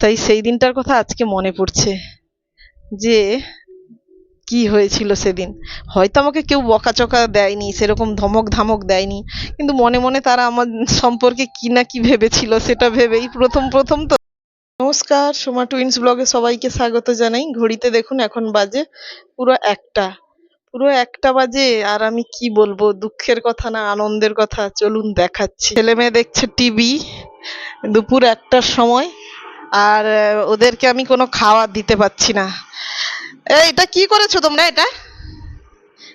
তাই সেই দিনটার কথা আজকে মনে পড়ছে যে কি হয়েছিল সেদিন। হয়তো আমাকে কেউ বকাচকা দেয়নি, সেরকম ধমক ধামক দেয়নি, কিন্তু মনে মনে তারা আমার সম্পর্কে কি না কি ভেবেছিল সেটা ভেবেই প্রথম প্রথম তো নমস্কার, সোমা টুইন্স ব্লগে সবাইকে স্বাগত জানাই। ঘড়িতে দেখুন এখন বাজে পুরো একটা পুরো একটা বাজে আর আমি কি বলব, দুঃখের কথা না, আনন্দের কথা, চলুন দেখাচ্ছি। ছেলে মেয়ে দেখছে টিভি, দুপুর একটার সময়। আর ওদেরকে আমি কোনো খাবার দিতে পারছি না। এটা কি করেছ তোমরা এটা?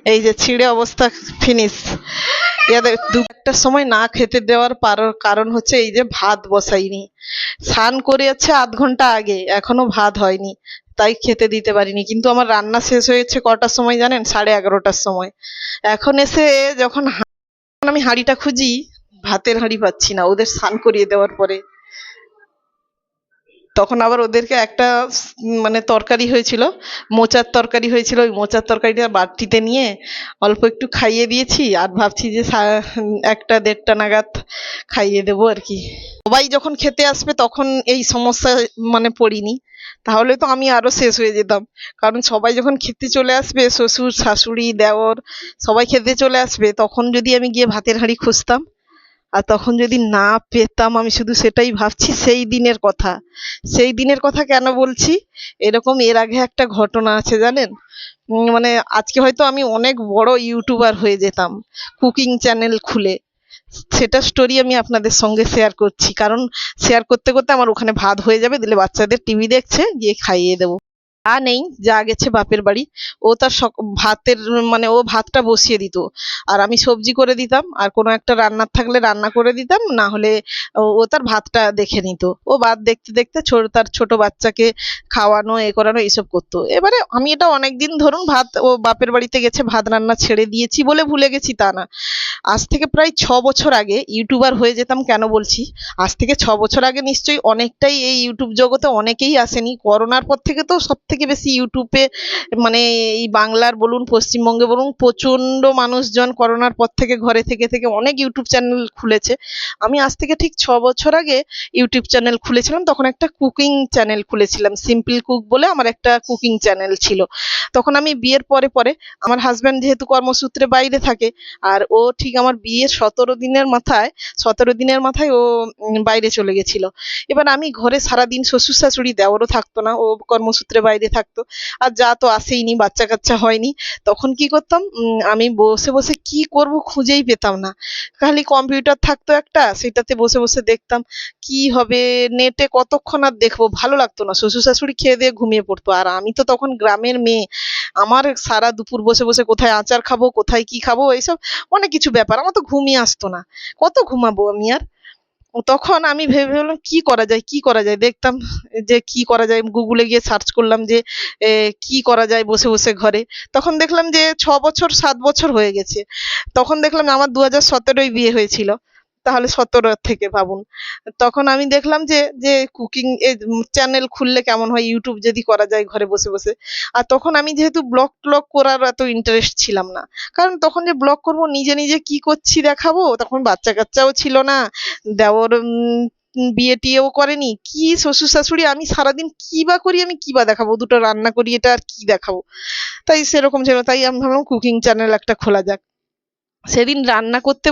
এই যে ছিঁড়ে অবস্থা ফিনিশ। এদের দু একটার সময় না খেতে দেওয়ার কারণ হচ্ছে এই যে ভাত বসাইনি। স্নান করেছে আধ ঘণ্টা আগে, এখনও ভাত হয়নি। তাই খেতে দিতে পারিনি। কিন্তু আমার রান্না শেষ হয়েছে কটার সময় জানেন? সাড়ে এগারোটার সময়। এখন এসে যখন আমি হাঁড়িটা খুঁজি, ভাতের হাঁড়ি পাচ্ছি না। ওদের স্নান করিয়ে দেওয়ার পরে। তখন আবার ওদেরকে একটা মানে তরকারি হয়েছিল, মোচার তরকারি হয়েছিল, ওই মোচার তরকারিটা বাটিতে নিয়ে অল্প একটু খাইয়ে দিয়েছি আর ভাবছি যে একটা দেড়টা নাগাদ খাইয়ে দেবো আর কি। সবাই যখন খেতে আসবে তখন এই সমস্যা মানে পড়িনি। তাহলে তো আমি আরও শেষ হয়ে যেতাম। কারণ সবাই যখন খেতে চলে আসবে, শ্বশুর, শাশুড়ি, দেওর, সবাই খেতে চলে আসবে, তখন যদি আমি গিয়ে ভাতের হাঁড়ি খুঁজতাম আর তখন যদি না পেতাম আমি শুধু সেটাই ভাবছি, সেই দিনের কথা। সেই দিনের কথা কেন বলছি? এরকম এর আগে একটা ঘটনা আছে জানেন? মানে আজকে হয়তো আমি অনেক বড় ইউটিউবার হয়ে যেতাম, কুকিং চ্যানেল খুলে। সেটা স্টোরি আমি আপনাদের সঙ্গে শেয়ার করছি। কারণ শেয়ার করতে করতে আমার ওখানে ভাত হয়ে যাবে, দিলে বাচ্চাদের টিভি দেখছে, গিয়ে খাইয়ে দেবো। যা নেই, যা গেছে বাপের বাড়ি। ও তার ভাতের মানে ও ভাতটা বসিয়ে দিত। আর আমি সবজি করে দিতাম, আর কোনো একটা রান্নার থাকলে রান্না করে দিতাম, না হলে ও তার ভাতটা দেখে নিত। ও ভাত দেখতে দেখতে ছোট, তার ছোট বাচ্চাকে খাওয়ানো, এ করানো, এইসব করতো। এবারে আমি এটা অনেকদিন ধরুন ভাত, ও বাপের বাড়িতে গেছে, ভাত রান্না ছেড়ে দিয়েছি বলে ভুলে গেছি তা না। আজ থেকে প্রায় ছ বছর আগে ইউটিউবার হয়ে যেতাম কেন বলছি? আজ থেকে ছ বছর আগে নিশ্চয়ই অনেকটাই এই ইউটিউব জগতে অনেকেই আসেনি। করোনার পর থেকে তো সব থেকে বেশি ইউটিউবে মানে এই বাংলার বলুন, পশ্চিমবঙ্গে বলুন প্রচণ্ড মানুষজন করোনার পর থেকে, ঘরে থেকে থেকে অনেক ইউটিউব চ্যানেল খুলেছে। আমি আজ থেকে ঠিক ছ বছর আগে ইউটিউব চ্যানেল খুলেছিলাম, তখন একটা কুকিং চ্যানেল খুলেছিলাম সিম্পল কুক বলে আমার একটা কুকিং চ্যানেল ছিল। তখন আমি বিয়ের পরে পরে আমার হাজব্যান্ড যেহেতু কর্মসূত্রে বাইরে থাকে, আর ও ঠিক আমার বিয়ের সতেরো দিনের মাথায়, সতেরো দিনের মাথায় ও বাইরে চলে গেছিল। এবার আমি ঘরে সারাদিন শ্বশুর শাশুড়ি দেওয়ারও থাকতো না, ও কর্মসূত্রে বাইরে থাকতো। আর যা তো আসেইনি বাচ্চা কাচ্চা হয়নি। তখন কি করতাম? আমি বসে বসে কি করব খুঁজেই পেতাম না। খালি কম্পিউটার থাকতো একটা, সেটাতে বসে বসে দেখতাম কি হবে। নেটে কতক্ষণ আর দেখব? ভালো লাগতো না। শ্বশুর শাশুড়ি খেয়ে দিয়ে ঘুমিয়ে পড়তো। আর আমি তো তখন গ্রামের মেয়ে। আমার সারা দুপুর বসে বসে কোথায় আচার খাব, কোথায় কি খাব, এইসব অনেক কিছু ব্যাপার। আমার তো ঘুমই আসতো না। কত ঘুমাবো আমি আর? তখন আমি ভেবে ভাবলাম, কি করা যায়, কি করা যায়? দেখতাম যে কি করা যায়? গুগলে গিয়ে সার্চ করলাম যে কি করা যায় বসে বসে ঘরে। তখন দেখলাম যে, ছ বছর, সাত বছর হয়ে গেছে। তখন দেখলাম আমার দু হাজার সতেরোই বিয়ে হয়েছিল। তাহলে সতেরো থেকে ভাবুন। তখন আমি দেখলাম যে যে কুকিং চ্যানেল খুললে কেমন হয় ইউটিউব যদি করা যায় ঘরে বসে বসে। আর তখন আমি যেহেতু ব্লগ ট্লগ করার এত ইন্টারেস্ট ছিলাম না। কারণ তখন যে ব্লগ করব, নিজে নিজে কি করছি দেখাবো? তখন বাচ্চা কাচ্চাও ছিল না। দেওর বিয়ে টিয়েও করেনি। কি শ্বশুর শাশুড়ি আমি সারাদিন কি বা করি, আমি কি বা দেখাবো? দুটো রান্না করি, এটা আর কি দেখাবো? তাই সেরকম ছিল। তাই আমি ভাবলাম কুকিং চ্যানেল একটা খোলা যাক। সেদিন রান্না করতে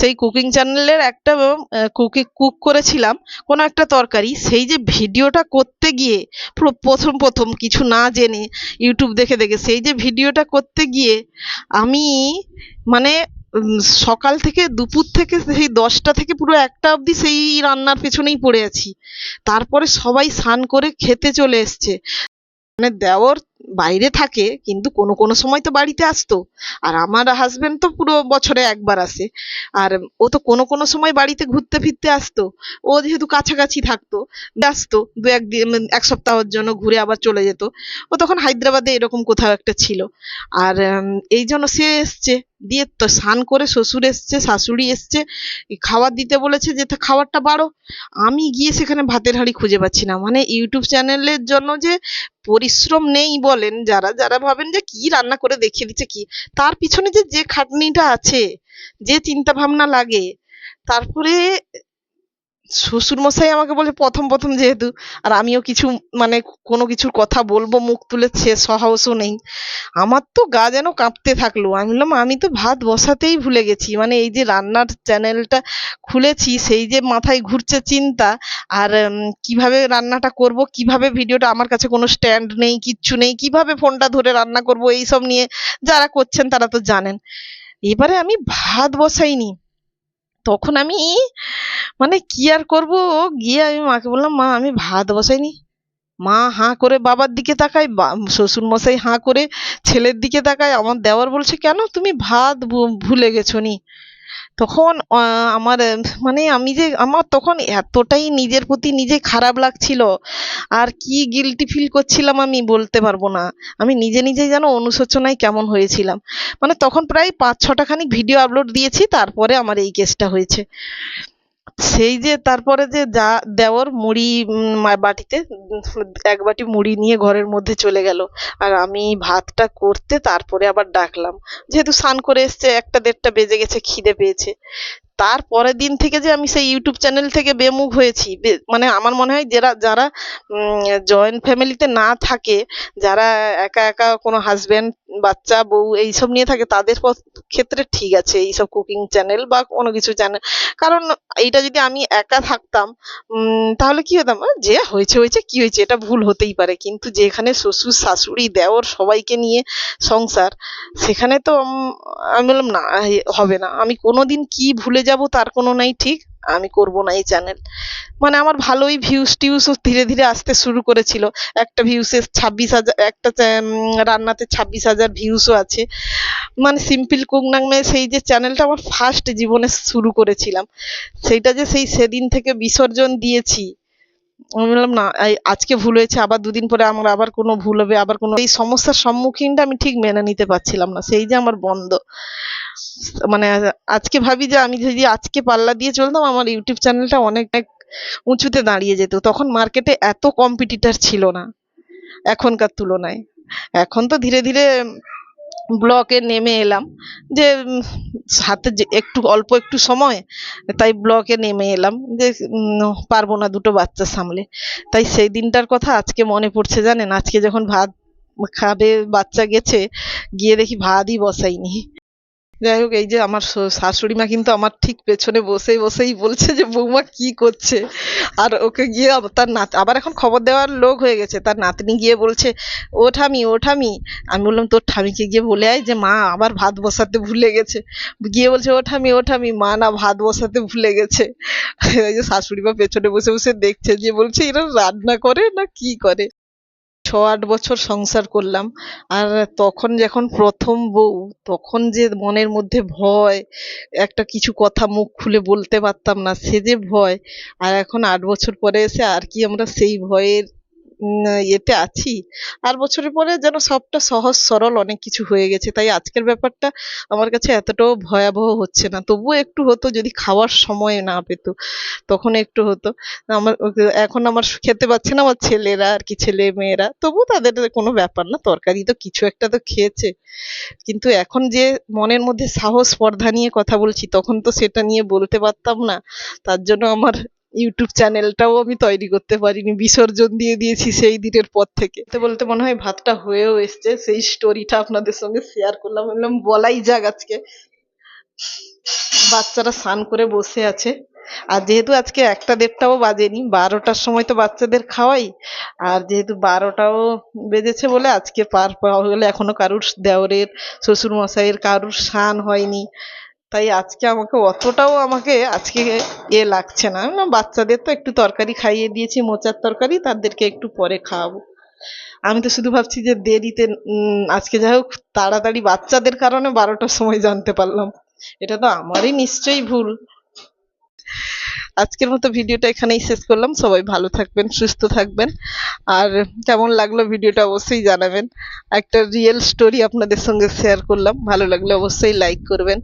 সেই কুকিং চ্যানেলের একটা কুকি কুক করেছিলাম, কোনো একটা তরকারি, সেই যে ভিডিওটা করতে গিয়ে, পুরো প্রথম প্রথম কিছু না জেনে ইউটিউব দেখে দেখে, সেই যে ভিডিওটা করতে গিয়ে, আমি মানে সকাল থেকে দুপুর থেকে সেই দশটা থেকে পুরো একটা অবধি সেই রান্নার পেছনেই পড়ে আছি। তারপরে সবাই স্নান করে খেতে চলে এসছে। মানে দেওর বাইরে থাকে, কিন্তু কোনো কোনো সময় তো বাড়িতে আসতো। আর আমার হাজবেন্ড তো পুরো বছরে একবার আসে। আর ও তো কোনো কোনো সময় বাড়িতে ঘুরতে ফিরতে আসতো। ও যেহেতু কাছাকাছি থাকতো আসতো দু একদিন এক সপ্তাহের জন্য ঘুরে আবার চলে যেত। ও তখন হায়দ্রাবাদে এরকম কোথাও একটা ছিল। আর এই জন্য সে এসছে। দিয়ে তো স্নান করে শ্বশুর এসছে, শাশুড়ি এসছে। খাবার দিতে বলেছে যে খাবারটা বাড়ো। আমি গিয়ে সেখানে ভাতের হাঁড়ি খুঁজে পাচ্ছি না। মানে ইউটিউব চ্যানেলের জন্য যে পরিশ্রম নেই বলেন যারা যারা ভাবেন যে কি রান্না করে দেখিয়ে দিচ্ছে কি, তার পিছনে যে যে খাটনিটা আছে, যে চিন্তা ভাবনা লাগে, তারপরে শ্বশুর মশাই আমাকে বলে প্রথম প্রথম যেহেতু, আর আমিও কিছু মানে কোনো কিছুর কথা বলব, মুখ তুলে সে সাহসও নেই। আমার তো গা যেন কাঁপতে থাকল। আমি বললাম, আমি তো ভাত বসাতেই ভুলে গেছি। মানে এই যে রান্নার চ্যানেলটা খুলেছি, সেই যে মাথায় ঘুরছে চিন্তা, আর কীভাবে রান্নাটা করব, কীভাবে ভিডিওটা, আমার কাছে কোনো স্ট্যান্ড নেই, কিচ্ছু নেই, কীভাবে ফোনটা ধরে রান্না করব, এইসব নিয়ে যারা করছেন তারা তো জানেন। এবারে আমি ভাত বসাইনি। তখন আমি মানে কি আর করব? গিয়ে আমি মাকে বললাম, মা, আমি ভাত বসাইনি। মা হাঁ করে বাবার দিকে তাকায়, বা শ্বশুর মশাই হাঁ করে ছেলের দিকে তাকায়। আমার দেওয়ার বলছে, কেন? তুমি ভাত ভুলে গেছো নি তখন আমার মানে আমি যে, আমার তখন এতটাই নিজের প্রতি নিজে খারাপ লাগছিল। আর কি গিলটি ফিল করছিলাম আমি বলতে পারব না। আমি নিজে নিজেই যেন অনুশোচনায় কেমন হয়েছিলাম। মানে তখন প্রায় পাঁচ ছটা খানিক ভিডিও আপলোড দিয়েছি, তারপরে আমার এই কেসটা হয়েছে। সেই যে তারপরে যে যা দেওর মুড়ি বাটিতে এক বাটি মুড়ি নিয়ে ঘরের মধ্যে চলে গেল। আর আমি ভাতটা করতে তারপরে আবার ডাকলাম। যেহেতু স্নান করে এসছে, একটা দেড়টা বেজে গেছে, খিদে পেয়েছে। তার পরের দিন থেকে যে আমি সেই ইউটিউব চ্যানেল থেকে বেমুখ হয়েছি মানে আমার মনে হয় যারা যারা জয়েন্ট ফ্যামিলিতে না থাকে, যারা একা একা কোনো হাজবেন্ড বাচ্চা, বউ এইসব নিয়ে থাকে, তাদের ক্ষেত্রে ঠিক আছে এইসব কুকিং চ্যানেল বা কোনো কিছু চ্যানেল কারণ এইটা যদি আমি একা থাকতাম তাহলে কি হতাম? যে হয়েছে হয়েছে, কি হয়েছে, এটা ভুল হতেই পারে। কিন্তু যেখানে শ্বশুর, শাশুড়ি, দেওর সবাইকে নিয়ে সংসার, সেখানে তো আমি বললাম, না হবে না। আমি কোনোদিন কি ভুলে যাব, তার কোনো নাই ঠিক, আমি করব না এই চ্যানেল মানে আমার ভালোই ভিউজ টিউজও ধীরে ধীরে আসতে শুরু করেছিল। একটা ভিউসে ছাব্বিশ হাজার, একটা রান্নাতে ছাব্বিশ হাজার ভিউসও আছে। মানে সিম্পল কুক নামে সেই যে চ্যানেলটা আমার ফার্স্ট জীবনে শুরু করেছিলাম। সেইটা যে সেই সেদিন থেকে বিসর্জন দিয়েছি। আমি বললাম, না আজকে ভুল হয়েছে, আবার দুদিন পরে আমার আবার কোনো ভুল হবে, আবার কোনো এই সমস্যার সম্মুখীনটা আমি ঠিক মেনে নিতে পারছিলাম না। সেই যে আমার বন্ধ। মানে আজকে ভাবি যে আমি যদি আজকে পাল্লা দিয়ে চলতাম, আমার ইউটিউব চ্যানেলটা অনেক উঁচুতে দাঁড়িয়ে যেত। তখন মার্কেটে এত কম্পিটিটর ছিল না এখনকার তুলনায়। এখন তো ধীরে ধীরে ব্লকে নেমে এলাম যে হাতে যে একটু অল্প একটু সময়, তাই ব্লকে নেমে এলাম যে পারব না দুটো বাচ্চা সামলে। তাই সেই দিনটার কথা আজকে মনে পড়ছে জানেন? আজকে যখন ভাত খাবে, বাচ্চা গেছে, গিয়ে দেখি ভাতই বসাইনি। যাই হোক, এই যে আমার শাশুড়ি মা কিন্তু আমার ঠিক পেছনে বসে বসেই বলছে যে, বৌমা কি করছে? আর ওকে গিয়ে তার নাত, আবার এখন খবর দেওয়ার লোক হয়ে গেছে। তার নাতনি গিয়ে বলছে, ও ঠামি ও ঠামি আমি বললাম, তোর ঠামিকে গিয়ে বলে আয় যে, মা আবার ভাত বসাতে ভুলে গেছে। গিয়ে বলছে, ও ঠামি ও ঠামি মা না ভাত বসাতে ভুলে গেছে। এই যে শাশুড়ি মা পেছনে বসে বসে দেখছে যে বলছে, এরা রান্না করে না কি করে? ছ আট বছর সংসার করলাম। আর তখন যখন প্রথম বউ, তখন যে মনের মধ্যে ভয়, একটা কিছু কথা মুখ খুলে বলতে পারতাম না, সে যে ভয়। আর এখন আট বছর পরে এসে আর কি আমরা সেই ভয়ের ইয়েতে আছি। আর বছরের পরে যেন সবটা সহজ সরল অনেক কিছু হয়ে গেছে। তাই আজকের ব্যাপারটা আমার কাছে এতটাও ভয়াবহ হচ্ছে না। তবুও একটু হতো যদি খাওয়ার সময় না পেতো। তখন একটু হতো। আমার এখন আমার খেতে পাচ্ছে না আমার ছেলেরা আর কি, ছেলে মেয়েরা। তবু তাদের কোনো ব্যাপার না, তরকারি তো কিছু একটা তো খেয়েছে। কিন্তু এখন যে মনের মধ্যে সাহস, স্পর্ধা নিয়ে কথা বলছি, তখন তো সেটা নিয়ে বলতে পারতাম না। তার জন্য আমার ইউটিউব চ্যানেলটাও আমি তৈরি করতে পারিনি, বিসর্জন দিয়ে দিয়েছি সেই দিনের পর থেকে। বলতে মনে হয় ভাতটা হয়েও এসছে, সেই স্টোরিটা আপনাদের সঙ্গে শেয়ার করলাম। বললাম, বলাই যাক আজকে। বাচ্চারা স্নান করে বসে আছে। আর যেহেতু আজকে একটা দেড়টাও বাজেনি, বারোটার সময় তো বাচ্চাদের খাওয়াই, আর যেহেতু বারোটাও বেজেছে বলে আজকে পার পাওয়া গেলে এখনও কারুর দেওরের শ্বশুর মশাইয়ের কারুর স্নান হয়নি। তাই আজকে আমাকে অতটাও আমাকে আজকে এ লাগছে না। না, বাচ্চাদের তো একটু তরকারি খাইয়ে দিয়েছি, মোচার তরকারি, তাদেরকে একটু পরে খাওয়াবো। আমি তো শুধু ভাবছি যে দেরিতে আজকে যাই হোক, তাড়াতাড়ি বাচ্চাদের কারণে বারোটার সময় জানতে পারলাম। এটা তো আমারই নিশ্চয়ই ভুল। আজকের মতো ভিডিওটা এখানেই শেষ করলাম। সবাই ভালো থাকবেন, সুস্থ থাকবেন। আর কেমন লাগল ভিডিওটা অবশ্যই জানাবেন। একটা রিয়েল স্টোরি আপনাদের সঙ্গে শেয়ার করলাম। ভালো লাগলে অবশ্যই লাইক করবেন।